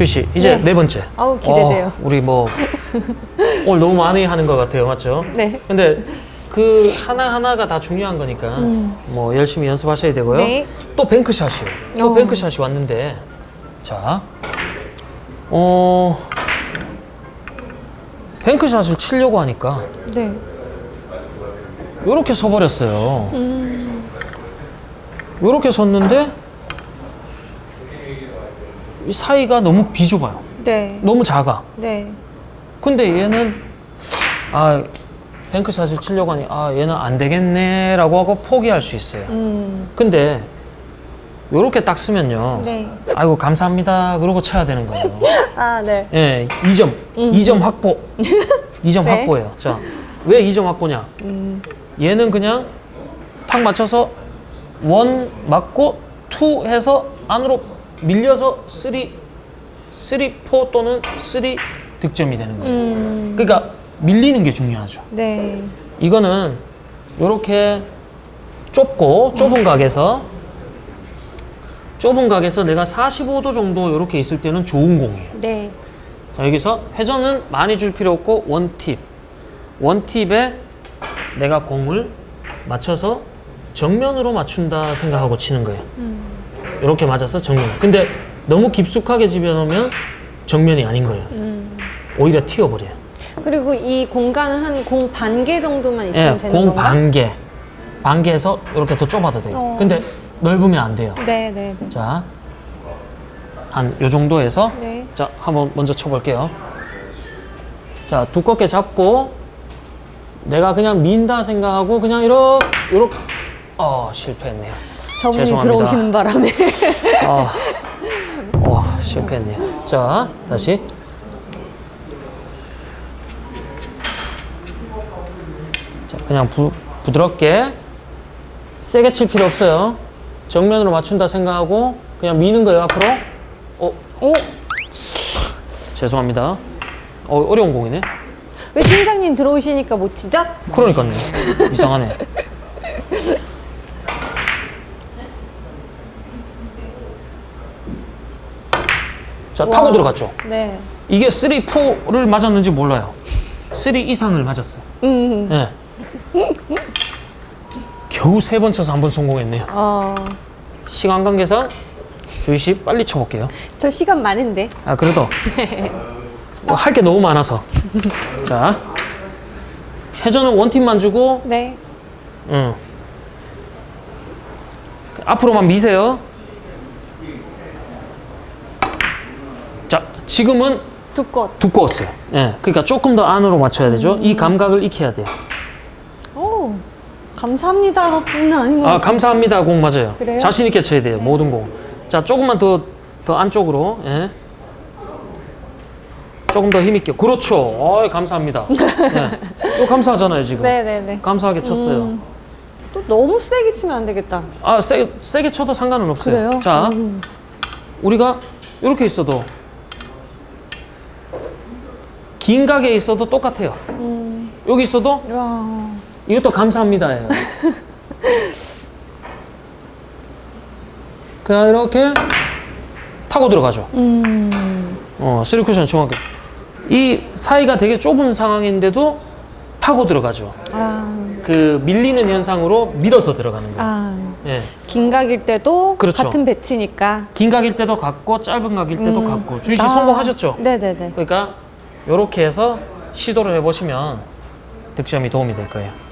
주희 씨 이제 네. 네, 번째. 아우, 기대돼요. 어, 우리 뭐 오늘 너무 많이 하는 것 같아요, 맞죠? 네. 근데 그 하나 하나가 다 중요한 거니까 뭐 열심히 연습하셔야 되고요. 음. 네. 또 뱅크샷이에요. 또 어. 뱅크샷이 왔는데 자, 어 뱅크샷을 치려고 하니까 네. 이렇게 서버렸어요. 음. 이렇게 섰는데 이 사이가 너무 비좁아요. 네. 너무 작아. 네. 근데 얘는 아 뱅크 샷을 치려고 하니 아 얘는 안 되겠네라고 하고 포기할 수 있어요. 음. 근데 요렇게 딱 쓰면요. 네. 아이고 감사합니다. 그러고 쳐야 되는 거예요. 아, 네. 예, 2점. 음. 2점 확보. 2점 네. 확보예요. 자, 왜 2점 확보냐? 음. 얘는 그냥 탁 맞춰서 원 맞고 투 해서 안으로 밀려서 쓰리 쓰리 포 또는 쓰리 득점이 되는 거예요. 음. 그러니까 밀리는 게 중요하죠. 네. 이거는 이렇게 좁고 좁은 각에서 좁은 각에서 내가 45도 정도 이렇게 있을 때는 좋은 공이에요. 네. 자 여기서 회전은 많이 줄 필요 없고 원팁 원팁에 내가 공을 맞춰서 정면으로 맞춘다 생각하고 치는 거예요. 이렇게 맞아서 정면. 근데 너무 깊숙하게 집어넣으면 정면이 아닌 거예요. 음. 오히려 튀어버려요. 그리고 이 공간은 한 공 반 개 정도만 예, 있으면 되는 공 건가? 반 개. 반 개에서 이렇게 더 좁아도 돼요. 어. 근데 넓으면 안 돼요. 네, 네, 네. 자, 한 요 정도에서 네. 자, 한번 먼저 쳐볼게요. 자, 두껍게 잡고 내가 그냥 민다 생각하고 그냥 이렇게 이렇게 어 실패했네요. 저분이 죄송합니다. 들어오시는 바람에. 아, 와 실패했네요. 자, 다시. 자, 그냥 부, 부드럽게 세게 칠 필요 없어요. 정면으로 맞춘다 생각하고 그냥 미는 거예요 앞으로. 어, 오, 죄송합니다. 어, 어려운 공이네. 왜 팀장님 들어오시니까 못 치죠? 그러니까요. 이상하네. 자, 타고 와. 들어갔죠. 네. 이게 3, 4를 맞았는지 몰라요. 3 이상을 맞았어. 음. 예. 겨우 세 번 쳐서 한 번 성공했네요. 어, 시간 관계상 주희 씨 빨리 쳐볼게요. 저 시간 많은데. 아 그래도 뭐할게 너무 많아서. 자, 회전은 원팀만 주고 네. 응. 앞으로만 미세요. 자, 지금은 두꺼. 두꺼웠어요. 예. 그러니까 조금 더 안으로 맞춰야 되죠. 이 감각을 익혀야 돼요. 오, 감사합니다. 는 아닌 것 아, 같아요. 감사합니다. 공 맞아요. 그래요? 자신 있게 쳐야 돼요. 모든 공. 자, 조금만 더, 더 안쪽으로. 예. 조금 더 힘있게. 그렇죠. 어이, 감사합니다. 예. 이거 감사하잖아요, 지금. 네네네. 감사하게 쳤어요. 음. 또 너무 세게 치면 안 되겠다. 아, 세게, 세게 쳐도 상관은 없어요. 그래요? 자, 음. 우리가 이렇게 있어도 긴 가게에 있어도 똑같아요. 음. 여기 있어도 와. 이것도 감사합니다예요. 그냥 이렇게 타고 들어가죠. 음. 어, 쓰리 쿠션 중앙에 이 사이가 되게 좁은 상황인데도 파고 들어가죠. 아. 그 밀리는 현상으로 밀어서 들어가는 거예요. 아. 예. 긴 각일 때도 그렇죠. 같은 배치니까. 긴 각일 때도 같고 짧은 각일 때도 음. 같고 주희 씨 아. 성공하셨죠? 네네네. 그러니까 이렇게 해서 시도를 해보시면 득점이 도움이 될 거예요.